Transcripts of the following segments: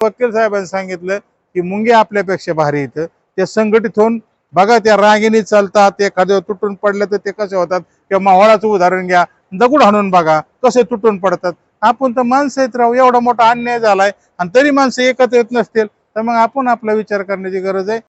वकील साहेबांनी सांगितलं की मुंगे आपल्यापेक्षा भारी इथं. ते संघटित होऊन बघा त्या रांगेने चालतात एखाद्यावर तुटून पडलं तर ते कसे होतात किंवा मावळाचं उदाहरण घ्या दगड हाणून बघा कसे तुटून पडतात. आपण तर माणसं येत राहू एवढा मोठा अन्याय झालाय आणि तरी माणसं एकत्र येत नसतील तर मग आपण आपला विचार करण्याची गरज आहे.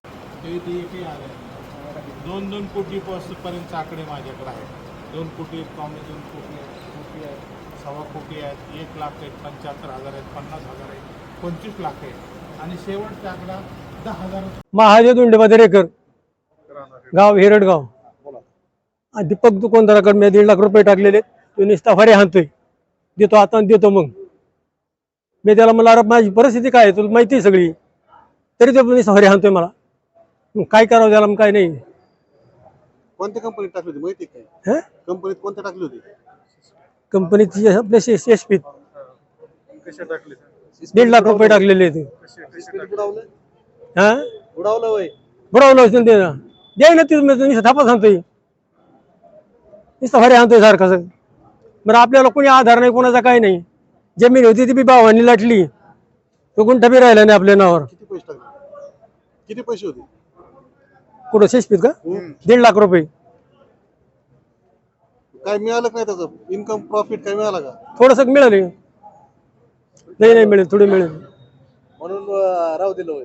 दोन दोन कोटी पर्यंत आकडे माझ्याकडे आहेत. दोन कोटी आहेत पावणे दोन कोटी कोटी आहेत सव्वा कोटी आहेत एक लाख आहेत पंच्याहत्तर हजार आहेत पन्नास हजार आहेत. पंचवीस लाख आहेत आणि शेवटचा आकडा दहा हजार महादेव दोंडे दरेकर गाव हिरडगाव आणि दीपक दुकानदाराकडे मी दीड लाख रुपये टाकलेले. तो नुसता फरे हाणतोय. देतो आता देतो मग. मी त्याला मला अरे माझी परिस्थिती काय आहे? तुला माहिती आहे सगळी. तरी तो नुसता फरे हाणतोय मला. मग काय करावं त्याला मग काय नाही. कोणत्या कंपनीत टाकली होती? माहिती आहे काय हं? कंपनीत कोणत्या टाकली होती? कंपनीची आपल्या एस पी कशा टाकले? दीड लाख रुपये टाकलेले ते. बुडावलं? हा? बुडावलं वय. असेल ते. ना द्याय ना तिथं नुसतं थापा सांगतोय. नुसतं फरे आणतोय सारखं सगळं. बरं आपल्याला कोणी आधार नाही कोणाचा काही नाही. जमीन होती ती बी भावानी लाटली. तो कोण बी राहिला नाही आपल्या नावावर. किती पैसे टाकले? किती पैसे होते? कुठं शेषपीत का? दीड लाख रुपये. काय मिळालं का नाही त्याचं? इन्कम प्रॉफिट काय मिळालं का? थोडस मिळाले. नाही नाही मिळेल थोडे मिळेल. म्हणून अं, राहू दिलं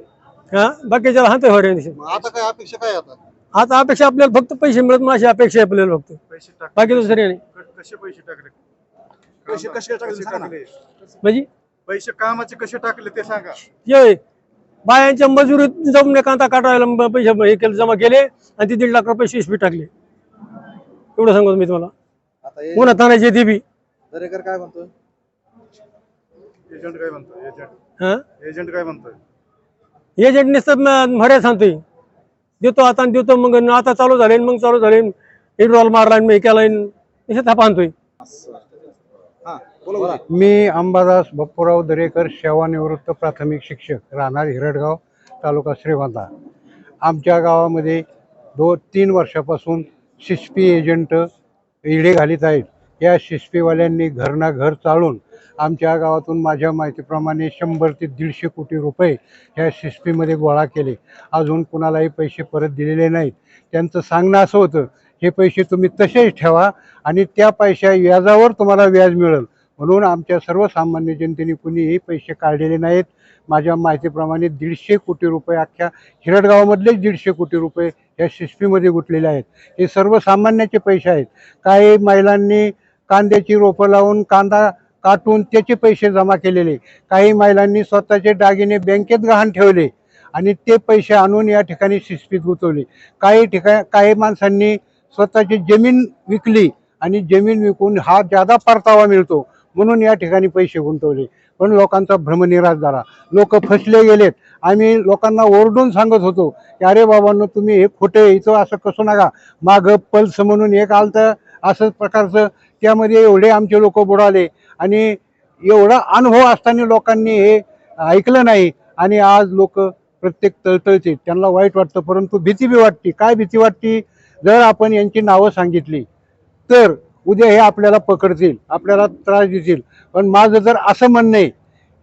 हा? बाकीच्याला फरे मग आता काय अपेक्षा काय आता? आता अपेक्षा आपल्याला फक्त पैसे मिळत नाही अशी अपेक्षा आहे आपल्याला फक्त. पैसे टाक. बाकी दुसरे नाही. कसे पैसे टाकले? पैसे कसे टाकले सांगा ना. म्हणजे? पैसे कामाचे कसे टाकले ते सांगा. ये बायांच्या मजुरीत जाऊन कांदा काढायला म- पैसे हे केले जमा केले आणि ते दीड लाख रुपये शिशबी टाकले. एवढं सांगतो मी तुम्हाला. आता हे कोणा तानाची ती बी. दरेकर काय म्हणतो एजंट काय म्हणतो एजंट हा? एजंट काय म्हणतोय? एजंट नुसतं सांगतोय. देतो आता आणि देतो मग न आता चालू झाले मग चालू झाले हिडरॉल मारला आणि मी केला नुसतं थापा आणतोय. हा बोला बोला. मी अंबादास बप्पूराव दरेकर सेवानिवृत्त प्राथमिक शिक्षक राहणार हिरडगाव तालुका श्रीगोंदा आमच्या गावामध्ये दो तीन वर्षापासून शिस्पी एजंट इडे घालीत आहेत. या शिस्तीवाल्यांनी घरना घर चालून आमच्या गावातून माझ्या माहितीप्रमाणे शंभर ते दीडशे कोटी रुपये ह्या शिस्तीमध्ये गोळा केले. अजून कुणालाही पैसे परत दिलेले नाहीत. त्यांचं सांगणं असं होतं हे पैसे तुम्ही तसेच ठेवा आणि त्या पैशा व्याजावर तुम्हाला व्याज मिळेल. म्हणून आमच्या सर्वसामान्य जनतेने कुणीही पैसे काढलेले नाहीत. माझ्या माहितीप्रमाणे दीडशे कोटी रुपये अख्ख्या हिरडगावामधलेच दीडशे कोटी रुपये या शिस्तीमध्ये गुंतलेले आहेत. हे सर्वसामान्याचे पैसे आहेत. काही महिलांनी कांद्याची रोपं लावून कांदा काटून त्याचे पैसे जमा केलेले. काही महिलांनी स्वतःचे दागिने बँकेत गहाण ठेवले आणि ते पैसे आणून या ठिकाणी शिस्पीत गुंतवले. काही ठिकाणी काही माणसांनी स्वतःची जमीन विकली आणि जमीन विकून हा जादा परतावा मिळतो म्हणून या ठिकाणी पैसे गुंतवले. पण लोकांचा भ्रमनिराश झाला. लोक फसले गेलेत. आम्ही लोकांना ओरडून सांगत होतो की अरे बाबांनो तुम्ही हे खोटे इथं असं कसं नका. मागं पल्स म्हणून एक आलतं असं प्रकारचं त्यामध्ये एवढे आमचे लोक बुडाले. आणि एवढा अनुभव असताना लोकांनी हे ऐकलं नाही. आणि आज लोक प्रत्येक तळतळचे त्यांना वाईट वाटतं परंतु भीती बी वाटते. काय भीती वाटते? जर आपण यांची नावं सांगितली तर उद्या हे आपल्याला पकडतील आपल्याला त्रास देतील. पण माझं जर असं म्हणणं आहे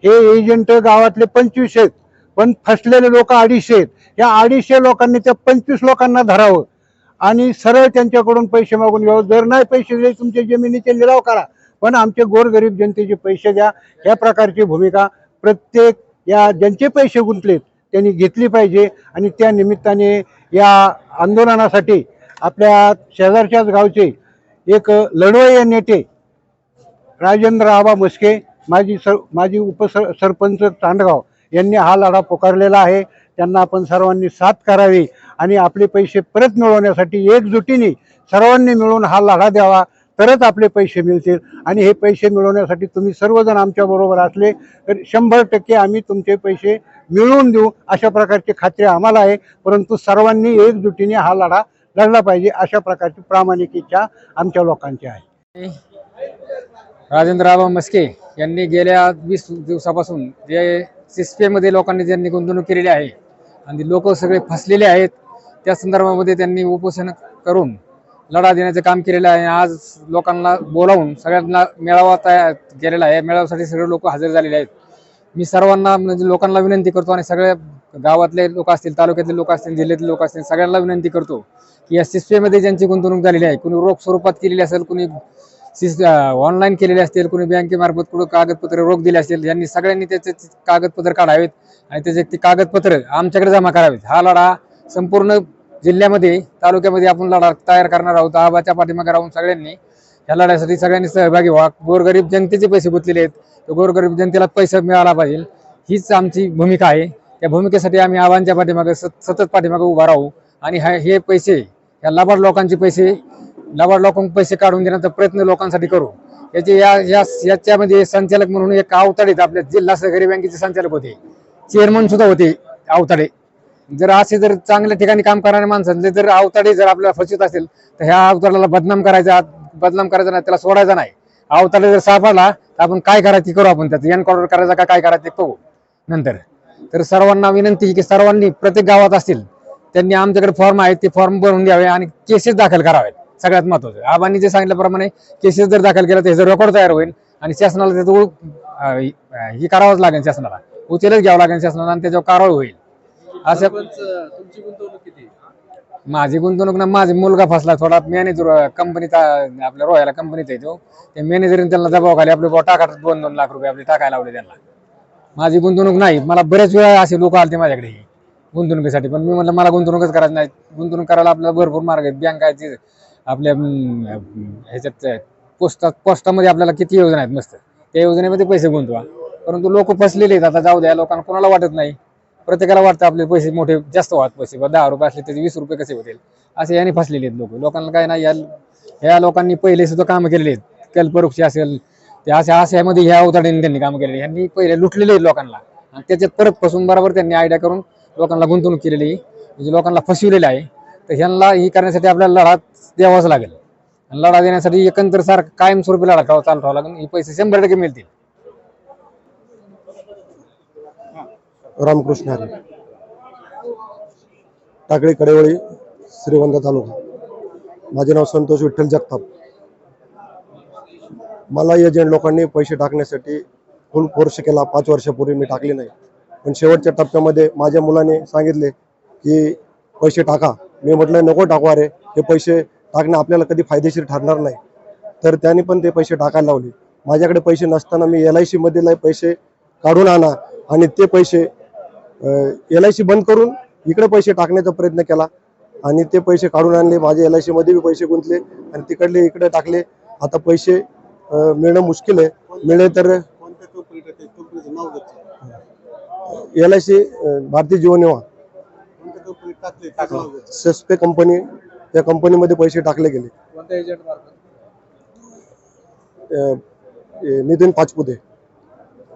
हे एजंट गावातले पंचवीस आहेत पण फसलेले लोक अडीचशे आहेत. या अडीचशे लोकांनी त्या पंचवीस लोकांना धरावं. आणि सरळ त्यांच्याकडून पैसे मागून घ्यावं. जर नाही पैसे दिले तुमच्या जमिनीचे लिलाव करा. पण आमचे गोरगरीब जनतेचे पैसे द्या. या प्रकारची भूमिका प्रत्येक या ज्यांचे पैसे गुंतलेत त्यांनी घेतली पाहिजे. आणि त्या निमित्ताने या आंदोलनासाठी आपल्या शेजारच्याच गावचे एक लढवय नेते राजेंद्र आबा मस्के माजी सर माजी उपसर सरपंच तांडगाव यांनी हा लढा पुकारलेला आहे. त्यांना आपण सर्वांनी साथ करावी. आणि आपले पैसे परत मिळवण्यासाठी एकजुटीने सर्वांनी मिळून हा लढा द्यावा तरच आपले पैसे मिळतील. आणि हे पैसे मिळवण्यासाठी तुम्ही सर्वजण आमच्याबरोबर असले तर शंभर टक्के आम्ही तुमचे पैसे मिळवून देऊ अशा प्रकारची खात्री आम्हाला आहे. परंतु सर्वांनी एकजुटीने हा लढा लढला पाहिजे अशा प्रकारची प्रामाणिक इच्छा आमच्या लोकांची आहे. राजेंद्रराव मस्के यांनी गेल्या वीस दिवसापासून जे सिस्पेमध्ये लोकांनी ज्यांनी गुंतवणूक केलेली आहे आणि लोक सगळे फसलेले आहेत त्या संदर्भामध्ये त्यांनी उपोषण करून लढा देण्याचं काम केलेलं आहे. आज लोकांना बोलावून सगळ्यांना मेळावा तयार केलेला आहे. मेळाव्यासाठी सगळे लोक हजर झालेले आहेत. मी सर्वांना म्हणजे लोकांना विनंती करतो आणि सगळ्या गावातले लोक असतील तालुक्यातले लोक असतील जिल्ह्यातले लोक असतील सगळ्यांना विनंती करतो की या सिस्वेमध्ये ज्यांची गुंतवणूक झालेली आहे कुणी रोख स्वरूपात केलेली असेल कुणी ऑनलाईन केलेले असतील कुणी बँकेमार्फत कुठं कागदपत्र रोख दिले असतील यांनी सगळ्यांनी त्याचे कागदपत्र काढावेत आणि त्याचे ते कागदपत्र आमच्याकडे जमा करावेत. हा लढा संपूर्ण जिल्ह्यामध्ये तालुक्यामध्ये आपण लढा तयार करणार आहोत. आबाच्या पाठीमागे राहून सगळ्यांनी या लढ्यासाठी सगळ्यांनी सहभागी व्हा. गोरगरीब जनतेचे पैसे गुंतलेले आहेत. तर गोरगरीब जनतेला पैसा मिळाला पाहिजे. हीच आमची भूमिका आहे. त्या भूमिकेसाठी आम्ही आव्हानच्या पाठीमागे सतत पाठीमागे उभा राहू. आणि हे पैसे या लबाड लोकांचे पैसे लबाड लोकांना पैसे काढून देण्याचा प्रयत्न लोकांसाठी करू. याचे या या याच्यामध्ये संचालक म्हणून एक अवताडीत आपल्या जिल्हा सहकारी बँकेचे संचालक होते. चेअरमन सुद्धा होते अवताडे जर असे जर चांगल्या ठिकाणी काम करणाऱ्या माणसांचे जर अवताडे जर आपल्याला फसवीत असेल तर ह्या अवताडाला बदनाम करायचा बदनाम करायचा नाही त्याला सोडायचा नाही. अवताडे जर सापडला तर आपण काय करायचं करू आपण त्याचं. एनकाउंटर करायचा का काय करायचं ते पाहू नंतर. तर सर्वांना विनंती की सर्वांनी प्रत्येक गावात असतील त्यांनी आमच्याकडे फॉर्म आहेत ते फॉर्म भरून द्यावे आणि केसेस दाखल करावेत. सगळ्यात महत्वाचं आबांनी जे सांगितल्याप्रमाणे केसेस जर दाखल केला तर रेकॉर्ड तयार होईल आणि शासनाला त्याचं हे करावंच लागेल शासनाला. उचलच घ्यावं लागेल शासनाला आणि त्याच्यावर कारवाई होईल. तुमची गुंतवणूक किती? माझी गुंतवणूक ना माझा मुलगा फसला थोडा मॅनेजर कंपनीत आपल्या रोयाला कंपनीत आहे तो. त्या मॅनेजरने त्यांना दबाव खाली आपले बुवा टाका दोन दोन लाख रुपये आपले टाकायला लावले त्यांना. माझी गुंतवणूक नाही मला बरेच वेळा असे लोक आले माझ्याकडे. गुंतवणुकीसाठी पण मी म्हटलं मला गुंतवणूकच करायची नाही. गुंतवणूक करायला आपल्याला भरपूर मार्ग आहेत. बँक आहे आपल्या अं, ह्याच्यात पोस्टात पोस्टामध्ये आपल्याला किती योजना आहेत मस्त. त्या योजनेमध्ये पैसे गुंतवा. परंतु लोक फसलेले आहेत. आता जाऊ द्या लोकांना कोणाला वाटत नाही. प्रत्येकाला वाटतं आपले पैसे मोठे जास्त व्हात पैसे. बा दहा रुपये असले त्याचे वीस रुपये कसे होतील? असे याने फसलेले आहेत लोक. लोकांना काय नाही या ह्या लोकांनी पहिले सुद्धा कामं केलेली आहेत. कल्पवृक्ष असेल ते अशा आशयामध्ये ह्या अवताडीने त्यांनी कामं केलेली ह्यांनी यांनी पहिले लुटलेले आहेत लोकांना. आणि त्याच्यात परत फसून बरोबर त्यांनी आयडिया करून लोकांना गुंतवणूक केलेली आहे. म्हणजे लोकांना फसविलेलं आहे. तर ह्यांना ही करण्यासाठी आपल्याला लढा द्यावाच लागेल. आणि लढा देण्यासाठी एकंदर सार कायमस्वरूपी लढा चालू ठेवा लागेल. हे पैसे शंभर टक्के मिळतील. रामकृष्ण हरी. टाकळी कडेवळी श्रीगोंदा तालुका. माझे नाव संतोष विठ्ठल जगताप. मला एजंट लोकांनी पैसे टाकण्यासाठी फुल कोर्स केला. पाच वर्षापूर्वी मी टाकले नाही. पण शेवटच्या टप्प्यामध्ये माझ्या मुलाने सांगितले की पैसे टाका. मी म्हटलं नको टाकू अरे. हे पैसे टाकणं आपल्याला कधी फायदेशीर ठरणार नाही. तर त्यांनी पण ते पैसे टाकायला लावले. माझ्याकडे पैसे नसताना मी एल आय सीमधील पैसे काढून आणा आणि ते पैसे एल आय सी बंद करून इकडे पैसे टाकण्याचा प्रयत्न केला. आणि ते पैसे काढून आणले. माझे एल आयमध्ये बी पैसे गुंतले. आणि तिकडले इकडे टाकले. आता पैसे मिळणं मुश्किल आहे. मिळले तर L I C Bharatiya Jeevan विमा. सेस्पे कंपनी त्या कंपनीमध्ये पैसे टाकले गेले. नितीन पाचपुते.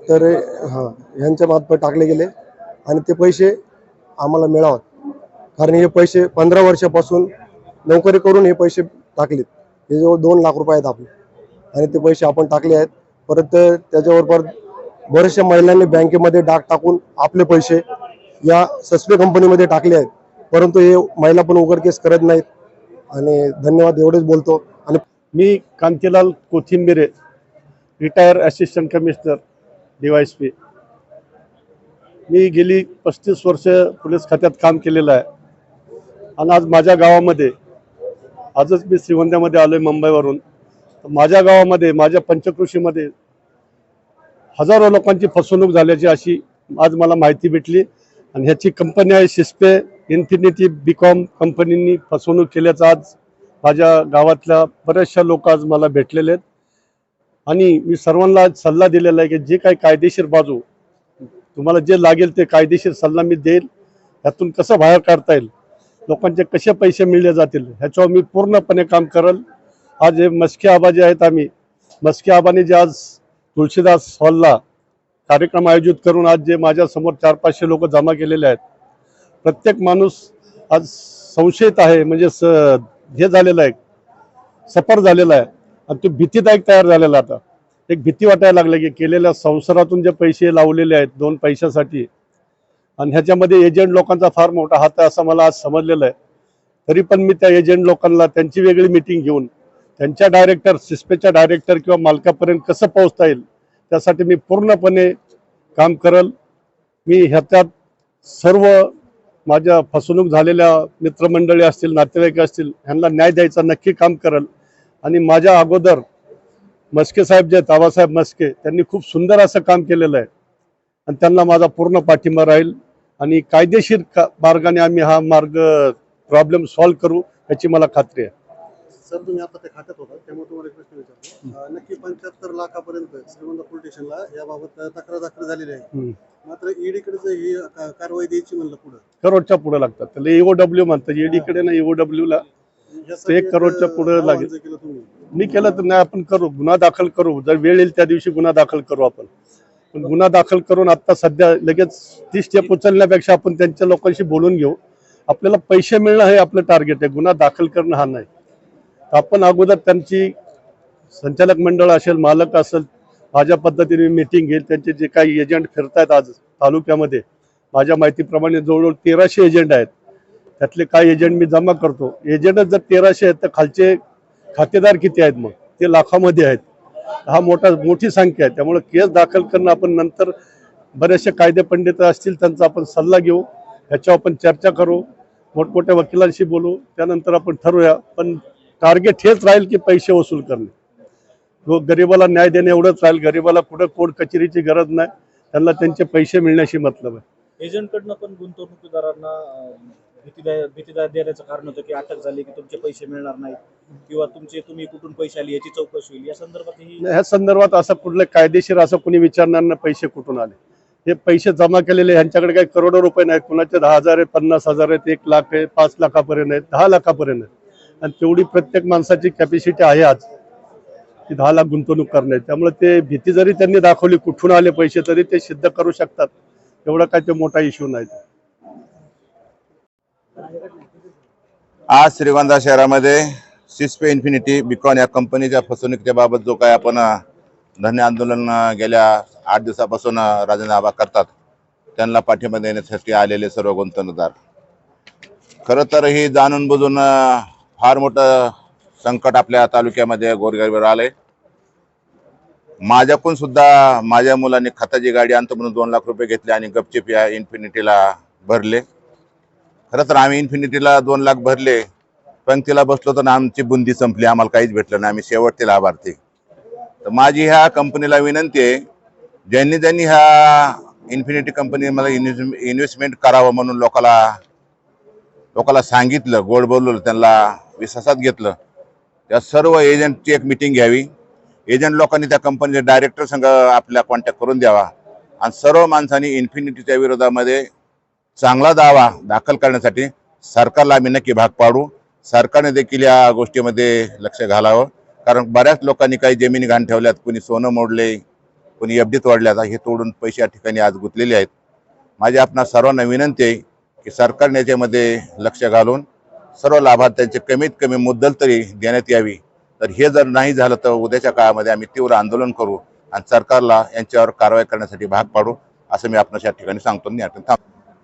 तर हां ह्यांच्या मार्फत टाकले गेले. आणि ते पैसे आम्हाला मिळावत. कारण हे पैसे पंधरा वर्षापासून नोकरी करून हे पैसे टाकलेत. हे जवळ दोन लाख रुपये आहेत आपले. आणि ते पैसे आपण टाकले आहेत. परत त्याच्यावर परत बऱ्याचशा महिलांनी बँकेमध्ये डाक टाकून आपले पैसे या सस्पे कंपनीमध्ये टाकले आहेत. परंतु हे महिला पण उघडकेस करत नाहीत. आणि धन्यवाद एवढेच बोलतो. आणि मी Kantilal Kothimbire retire assistant commissioner P. मी गेली पस्तीस वर्ष पोलीस खात्यात काम केलेलं आहे. आणि आज माझ्या गावामध्ये आजच मी श्रीवंद्यामध्ये आलो आहे मुंबईवरून माझ्या गावामध्ये माझ्या पंचकृषीमध्ये हजारो लोकांची फसवणूक झाल्याची अशी आज मला माहिती भेटली. आणि ह्याची कंपनी आहे शिस्पे इन्फिनिटी बीकॉम कंपनींनी फसवणूक केल्याचं आज माझ्या गावातल्या बऱ्याचशा लोक आज मला भेटलेले आहेत. आणि मी सर्वांना सल्ला दिलेला आहे की जे काही कायदेशीर बाजू तुम्हाला जे लागेल ते कायदेशीर सल्ला मी देईल. ह्यातून कसं बाहेर काढता येईल? लोकांचे कसे पैसे मिळले जातील? ह्याच्यावर मी पूर्णपणे काम करल. आज हे मस्के आबा जे आहेत आम्ही मस्के आबाने जे आज तुळशीदास हॉलला कार्यक्रम आयोजित करून आज जे माझ्यासमोर चार पाचशे लोक जमा केलेले आहेत. प्रत्येक माणूस आज संशयित आहे म्हणजे स हे झालेलं आहे सफर झालेला आहे. आणि तो भीतीदायक तयार झालेला आता. एक भीती वाटायला लागली की केलेल्या संसारातून जे पैसे लावलेले आहेत दोन पैशासाठी आणि ह्याच्यामध्ये एजंट लोकांचा फार मोठा हात आहे असं मला आज समजलेलं आहे. तरी पण मी त्या एजंट लोकांना त्यांची वेगळी मिटिंग घेऊन त्यांच्या डायरेक्टर सिस्पेच्या डायरेक्टर किंवा मालकापर्यंत कसं पोहोचता येईल त्यासाठी मी पूर्णपणे काम करल. मी ह्याच्यात सर्व माझ्या फसवणूक झालेल्या मित्रमंडळी असतील नातेवाईक असतील ह्यांना न्याय द्यायचा नक्की काम करल. आणि माझ्या अगोदर मस्के साहेब जे आहेत, आबासाहेब मस्के त्यांनी खूप सुंदर असं काम केलेलं आहे. आणि त्यांना माझा पूर्ण पाठिंबा राहील. आणि कायदेशीर का मार्गाने आम्ही हा मार्ग प्रॉब्लेम सॉल्व्ह करू याची मला खात्री आहे. सर तुम्ही आता त्या खात्यात होता त्यामुळे तुम्हाला एक प्रश्न विचारतो नक्की पंच्याहत्तर लाखापर्यंत श्रीमंत पोलीस स्टेशनला याबाबत तक्रार दाखल झालेली आहे. मात्र ईडीकडे ही का- कारवाई द्यायची म्हणलं पुढं. करोडच्या पुढे लागतात. त्याला ईओ डब्ल्यू म्हणतात. ईडीकडे ना ईओ ला यासाठी एक करोडच्या पुढं लागेल. मी केलं तर नाही आपण करू. गुन्हा दाखल करू. जर वेळ येईल त्या दिवशी गुन्हा दाखल करू आपण. पण गुन्हा दाखल करून आता सध्या लगेच ती स्टेप उचलण्यापेक्षा आपण त्यांच्या लोकांशी बोलून घेऊ. आपल्याला पैसे मिळणं हे आपलं टार्गेट आहे. गुन्हा दाखल करणं हा नाही. तर आपण अगोदर त्यांची संचालक मंडळ असेल मालक असेल माझ्या पद्धतीने मिटिंग घेईल. त्यांचे जे काही एजंट फिरतायत आज तालुक्यामध्ये माझ्या माहितीप्रमाणे जवळजवळ तेराशे एजंट आहेत. त्यातले काय एजंट मी जमा करतो. एजंटच जर तेराशे आहेत तर खालचे खातेदार किती आहेत मग? ते लाखामध्ये आहेत. हा मोठा मोठी संख्या आहे. त्यामुळे केस दाखल करणं आपण नंतर बरेचसे कायदे पंडित असतील त्यांचा आपण सल्ला घेऊ. ह्याच्यावर आपण चर्चा करू. मोठमोठ्या वकिलांशी बोलू. त्यानंतर आपण ठरवूया. पण टार्गेट हेच राहील की पैसे वसूल करणे. गरिबाला न्याय देणे एवढंच राहील. गरिबाला कुठं कोर्ट कचेरीची गरज नाही. त्यांना त्यांचे पैसे मिळण्याशी मतलब आहे. एजंटकडनं पण गुंतवणुकीदारांना भीतीदाय भीतीदायक देण्याचं कारण होतं की अटक झाली की तुमचे पैसे मिळणार नाहीत. किंवा तुमचे तुम्ही कुठून पैसे आले याची चौकशी होईल. या संदर्भात ही ह्या संदर्भात असं कुठलं कायदेशीर असं कुणी विचारणार नाही पैसे कुठून आले. हे पैसे जमा केलेले ह्यांच्याकडे काही करोडो रुपये नाहीत. कुणाचे दहा हजार आहेत पन्नास हजार आहेत एक लाख आहे पाच लाखापर्यंत आहेत दहा लाखापर्यंत आहेत. आणि तेवढी प्रत्येक माणसाची कॅपॅसिटी आहे आज. की दहा लाख गुंतवणूक करण्याची. त्यामुळे ते भीती जरी त्यांनी दाखवली कुठून आले पैसे तरी ते सिद्ध करू शकतात. एवढा काय ते मोठा इश्यू नाही. आज श्रीगोंदा शहरामध्ये सिस्पे इन्फिनिटी बिकॉन या कंपनीच्या फसवणुकीच्या बाबत जो काय आपण धन्य आंदोलन गेल्या आठ दिवसापासून राजीनामा करतात त्यांना पाठिंबा देण्यासाठी आलेले सर्व गुंतवणूकदार. खरं तर ही जाणून बुजून फार मोठं संकट आपल्या तालुक्यामध्ये गोरगरीवर आले माझ्याकून सुद्धा माझ्या मुलांनी खताची गाडी आणतो म्हणून दोन लाख रुपये घेतले आणि गपचिप या इन्फिनिटीला भरले. खरं तर आम्ही इन्फिनिटीला दोन लाख भरले पण तिला बसलो तर आमची बुंदी संपली आम्हाला काहीच भेटलं नाही. आम्ही शेवटचे लाभार्थी. तर माझी ह्या कंपनीला विनंती आहे ज्यांनी ज्यांनी ह्या इन्फिनिटी कंपनी मला इन्व्हेस्टमेंट करावं म्हणून लोकाला लोकाला सांगितलं गोड बोलवलं त्यांना विश्वासात घेतलं त्या सर्व एजंटची एक मिटिंग घ्यावी. एजंट लोकांनी त्या कंपनीचे डायरेक्टर संघ आपल्या कॉन्टॅक्ट करून द्यावा. आणि सर्व माणसांनी इन्फिनिटीच्या विरोधामध्ये चांगला दावा दाखल करण्यासाठी सरकारला आम्ही नक्की भाग पाडू. सरकारने देखील या गोष्टीमध्ये लक्ष घालावं. कारण बऱ्याच लोकांनी काही जमिनी घाण ठेवल्यात कुणी सोनं मोडले कुणी एफडीत वाढल्यात हे तोडून पैसे या ठिकाणी आज गुंतलेले आहेत. माझी आपणा सर्वांना विनंती आहे की सरकारने याच्यामध्ये लक्ष घालून सर्व लाभार्थ्यांचे कमीत कमी मुद्दल तरी देण्यात यावी. तर हे जर नाही झालं तर उद्याच्या काळामध्ये आम्ही तीव्र आंदोलन करू आणि सरकारला यांच्यावर कारवाई करण्यासाठी भाग पाडू असं मी आपणास या ठिकाणी सांगतो. थांब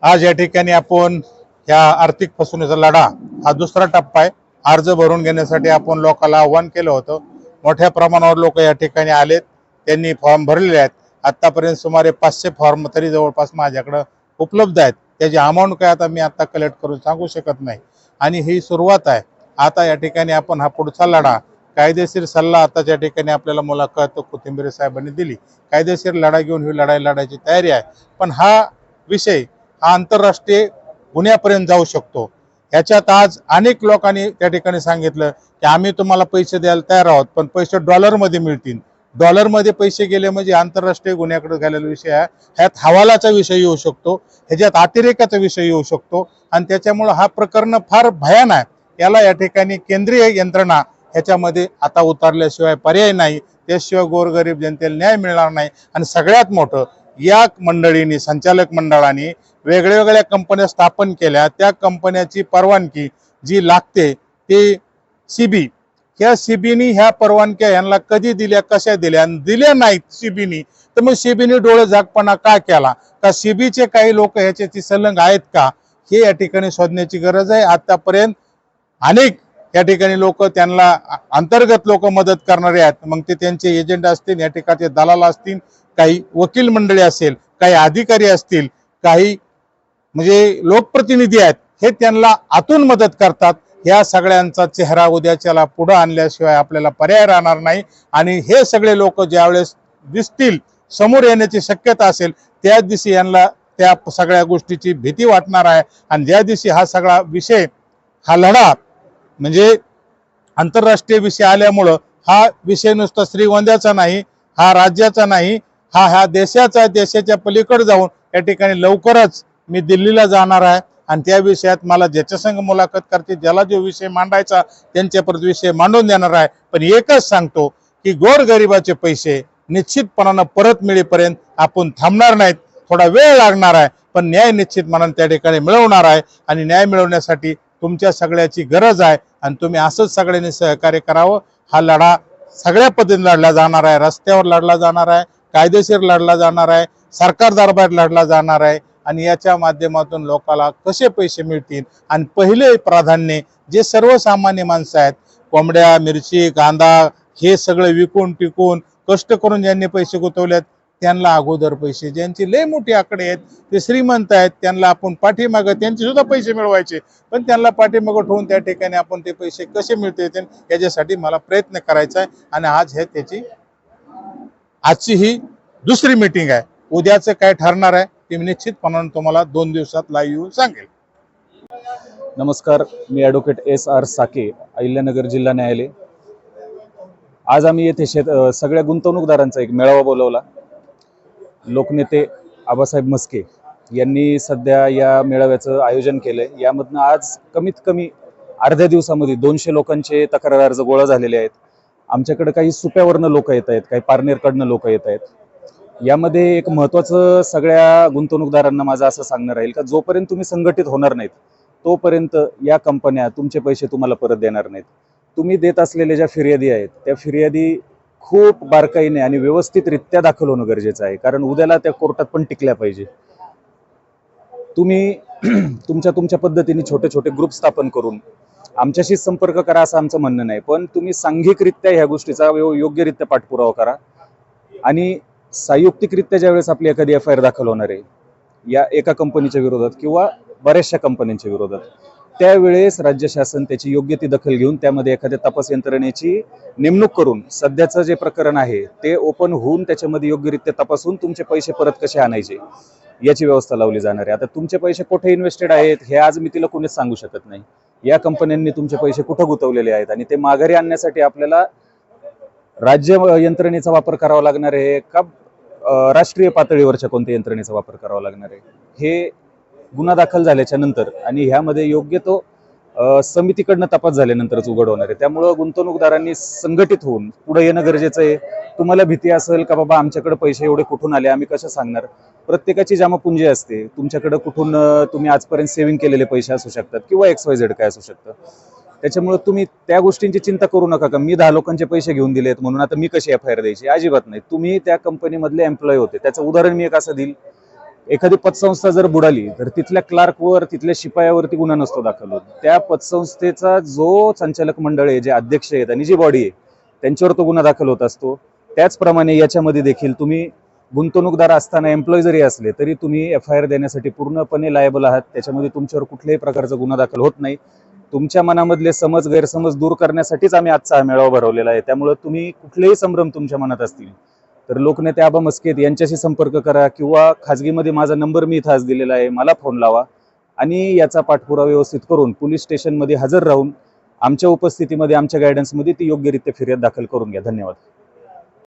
आज या ठिकाणी आपण ह्या आर्थिक फसवणुकीचा लढा हा दुसरा टप्पा आहे. अर्ज भरून घेण्यासाठी आपण लोकांना आव्हान केलं होतं. मोठ्या प्रमाणावर लोक या ठिकाणी आलेत. त्यांनी फॉर्म भरलेले आहेत. आत्तापर्यंत सुमारे पाचशे फॉर्म तरी जवळपास माझ्याकडं उपलब्ध आहेत. त्याची अमाऊंट काय आता मी आत्ता कलेक्ट करून सांगू शकत नाही. आणि ही सुरुवात आहे. आता या ठिकाणी आपण हा पुढचा लढा कायदेशीर सल्ला आताच्या ठिकाणी आपल्याला मुलाखत कोथिंबीर साहेबांनी दिली. कायदेशीर लढा घेऊन ही लढाई लढायची तयारी आहे. पण हा विषय हा आंतरराष्ट्रीय गुन्ह्यापर्यंत जाऊ शकतो. याच्यात आज अनेक लोकांनी त्या ठिकाणी सांगितलं की आम्ही तुम्हाला पैसे द्यायला तयार आहोत पण पैसे डॉलरमध्ये मिळतील. डॉलरमध्ये पैसे गेले म्हणजे आंतरराष्ट्रीय गुन्ह्याकडे गेलेला विषय आहे. ह्यात हवालाचा विषय येऊ शकतो ह्याच्यात अतिरेकाचा विषय येऊ शकतो आणि त्याच्यामुळं हा प्रकरण फार भयान आहे. याला या ठिकाणी केंद्रीय यंत्रणा ह्याच्यामध्ये आता उतरल्याशिवाय पर्याय नाही. त्याशिवाय गोरगरीब जनतेला न्याय मिळणार नाही. आणि सगळ्यात मोठं या मंडळींनी संचालक मंडळाने वेगळ्या वेगळ्या कंपन्या स्थापन केल्या. त्या कंपन्याची परवानगी जी लागते ते सीबी ह्या सीबीनी ह्या परवानग्या यांना कधी दिल्या कशा दिल्या? आणि दिल्या नाहीत सीबीनी तर मग सीबीनी डोळे झाकपणा का केला? का सीबीचे काही लोक ह्याच्याची संलग्न आहेत का? हे या ठिकाणी शोधण्याची गरज आहे. आतापर्यंत अनेक या ठिकाणी लोक त्यांना अंतर्गत लोक मदत करणारे आहेत. मग ते त्यांचे एजंट असतील या ठिकाणचे दलाल असतील काही वकील मंडळी असेल काही अधिकारी असतील काही म्हणजे लोकप्रतिनिधी आहेत हे त्यांना आतून मदत करतात. या सगळ्यांचा चेहरा उद्याच्याला पुढं आणल्याशिवाय आपल्याला पर्याय राहणार नाही. आणि हे सगळे लोक ज्यावेळेस दिसतील समोर येण्याची शक्यता असेल त्याच दिवशी यांना त्या सगळ्या गोष्टीची भीती वाटणार आहे. आणि ज्या दिवशी हा सगळा विषय हा लढा म्हणजे आंतरराष्ट्रीय विषय आल्यामुळं हा विषय नुसता श्रीगोंद्याचा नाही हा राज्याचा नाही हा ह्या देशाचा देशाच्या पलीकडे जाऊन या ठिकाणी लवकरच मी दिल्लीला जाणार आहे आणि त्या विषयात मला ज्याच्या संग मुलाखत करते ज्याला जो विषय मांडायचा त्यांच्यापर्यंत विषय मांडून देणार आहे. पण एकच सांगतो की गोरगरिबाचे पैसे निश्चितपणानं परत मिळेपर्यंत आपण थांबणार नाहीत. थोडा वेळ लागणार आहे पण न्याय निश्चित मनानं त्या ठिकाणी मिळवणार आहे आणि न्याय मिळवण्यासाठी तुमच्या सगळ्याची गरज आहे आणि तुम्ही असंच सगळ्यांनी सहकार्य करावं. हा लढा सगळ्या पद्धतीने लढला जाणार आहे. रस्त्यावर लढला जाणार आहे कायदेशीर लढला जाणार आहे सरकार दरबार लढला जाणार आहे. आणि याच्या माध्यमातून लोकाला कसे पैसे मिळतील? आणि पहिले प्राधान्य जे सर्वसामान्य माणसं आहेत कोंबड्या मिरची कांदा हे सगळं विकून टिकून कष्ट करून ज्यांनी पैसे गुंतवलेत त्यांना अगोदर पैसे. ज्यांची लय मोठी आकडे आहेत ते श्रीमंत आहेत त्यांना आपण पाठीमागं त्यांचे सुद्धा पैसे मिळवायचे. पण त्यांना पाठीमागं ठेवून त्या ठिकाणी आपण ते पैसे कसे मिळते याच्यासाठी मला प्रयत्न करायचा आहे. आणि आज हे त्याची आजची ही दुसरी मीटिंग आहे. उद्याचं काय ठरणार आहे ते निश्चितपणानं तुम्हाला दोन दिवसात लाईव्ह येऊन सांगेल. नमस्कार मी ॲडव्होकेट एस आर साके अहिल्यानगर जिल्हा न्यायालय. आज आम्ही येथे शेत सगळ्या गुंतवणूकदारांचा एक मेळावा बोलवला. लोकनेते आबासाहेब मस्के यांनी सध्या या मेळाव्याचं आयोजन केलंय. यामधनं आज कमीत कमी अर्ध्या दिवसामध्ये दोनशे लोकांचे तक्रार अर्ज गोळा झालेले आहेत. आमच्याकडे काही सुप्यावरनं लोक येत आहेत काही पारनेरकडनं लोक येत आहेत. यामध्ये एक महत्त्वाचं सगळ्या गुंतवणूकदारांना माझं असं सांगणं राहील का जोपर्यंत तुम्ही संघटित होणार नाहीत तोपर्यंत या कंपन्या तुमचे पैसे तुम्हाला परत देणार नाहीत. तुम्ही देत असलेल्या ज्या फिर्यादी आहेत त्या फिर्यादी खूप बारकाईने आणि व्यवस्थितरित्या दाखल होणं गरजेचं आहे कारण उद्याला त्या कोर्टात पण टिकल्या पाहिजे. तुम्ही तुमच्या तुमच्या पद्धतीने छोटे छोटे ग्रुप स्थापन करून आमच्याशी संपर्क करा असं आमचं म्हणणं नाही पण तुम्ही सांघिकरित्या ह्या गोष्टीचा योग्यरित्या पाठपुरावा करा. आणि संयुक्तिकरित्या ज्यावेळेस आपली एखादी एफ आय आर दाखल होणार आहे या एका कंपनीच्या विरोधात किंवा बऱ्याचशा कंपन्यांच्या विरोधात त्यावेळेस राज्य शासन त्याची योग्य ती दखल घेऊन त्यामध्ये एखाद्या तपास यंत्रणेची नेमणूक करून सध्याचं जे प्रकरण आहे ते ओपन होऊन त्याच्यामध्ये योग्यरित्या तपासून तुमचे पैसे परत कसे आणायचे याची व्यवस्था लावली जाणार आहे. आता तुमचे पैसे कुठे इन्व्हेस्टेड आहेत हे आज मी तिला कोणीच सांगू शकत नाही. या कंपन्यांनी तुमचे पैसे कुठं गुंतवलेले आहेत आणि ते माघारी आणण्यासाठी आपल्याला राज्य यंत्रणेचा वापर करावा लागणार आहे का राष्ट्रीय पातळीवरच्या कोणत्या यंत्रणेचा वापर करावा लागणार आहे? हे गुन्हा दाखल झाल्याच्यानंतर आणि ह्यामध्ये योग्य तो समितीकडनं तपास झाल्यानंतरच उघड होणार आहे. त्यामुळं गुंतवणूकदारांनी संघटित होऊन पुढे येणं गरजेचं आहे. तुम्हाला भीती असेल का बाबा आमच्याकडे पैसे एवढे कुठून आले? आम्ही कसं सांगणार? प्रत्येकाची जमापुंजी असते. तुमच्याकडे कुठून तुम्ही आजपर्यंत सेव्हिंग केलेले पैसे असू शकतात किंवा एक्स वाय झेड काय असू शकतं. त्याच्यामुळे तुम्ही त्या गोष्टींची चिंता करू नका का? मी दहा लोकांचे पैसे घेऊन दिलेत म्हणून आता मी कशी एफ आय आर द्यायची? अजिबात नाही. तुम्ही त्या कंपनीमधले एम्प्लॉय होते. त्याचं उदाहरण मी एक असं देईल. एखादी पतसंस्था जर बुडाली तर तिथल्या क्लार्कवर तिथल्या शिपायावरती गुन्हा नसतो दाखल होत त्या पतसंस्थेचा जो संचालक मंडळ आहे जे अध्यक्ष आहेत आणि जी बॉडी आहे त्यांच्यावर तो गुन्हा दाखल होत असतो. त्याचप्रमाणे याच्यामध्ये देखील तुम्ही गुंतवणूकदार असताना एम्प्लॉय जरी असले तरी तुम्ही एफ आय आर देण्यासाठी पूर्णपणे लायबल आहात. त्याच्यामध्ये तुमच्यावर कुठल्याही प्रकारचा गुन्हा दाखल होत नाही. तुमच्या मनामधले समज गैरसमज दूर करण्यासाठीच आम्ही आजचा हा मेळावा भरवलेला आहे. त्यामुळे तुम्ही कुठलेही संभ्रम तुमच्या मनात असतील तर लोकनेते आबा मस्केत यांच्याशी संपर्क करा किंवा खाजगीमध्ये माझा नंबर मी इथं आज दिलेला आहे मला फोन लावा आणि याचा पाठपुरावा व्यवस्थित करून पोलीस स्टेशनमध्ये हजर राहून आमच्या उपस्थितीमध्ये आमच्या गायडन्समध्ये ती योग्यरित्या फिर्याद दाखल करून घ्या. धन्यवाद.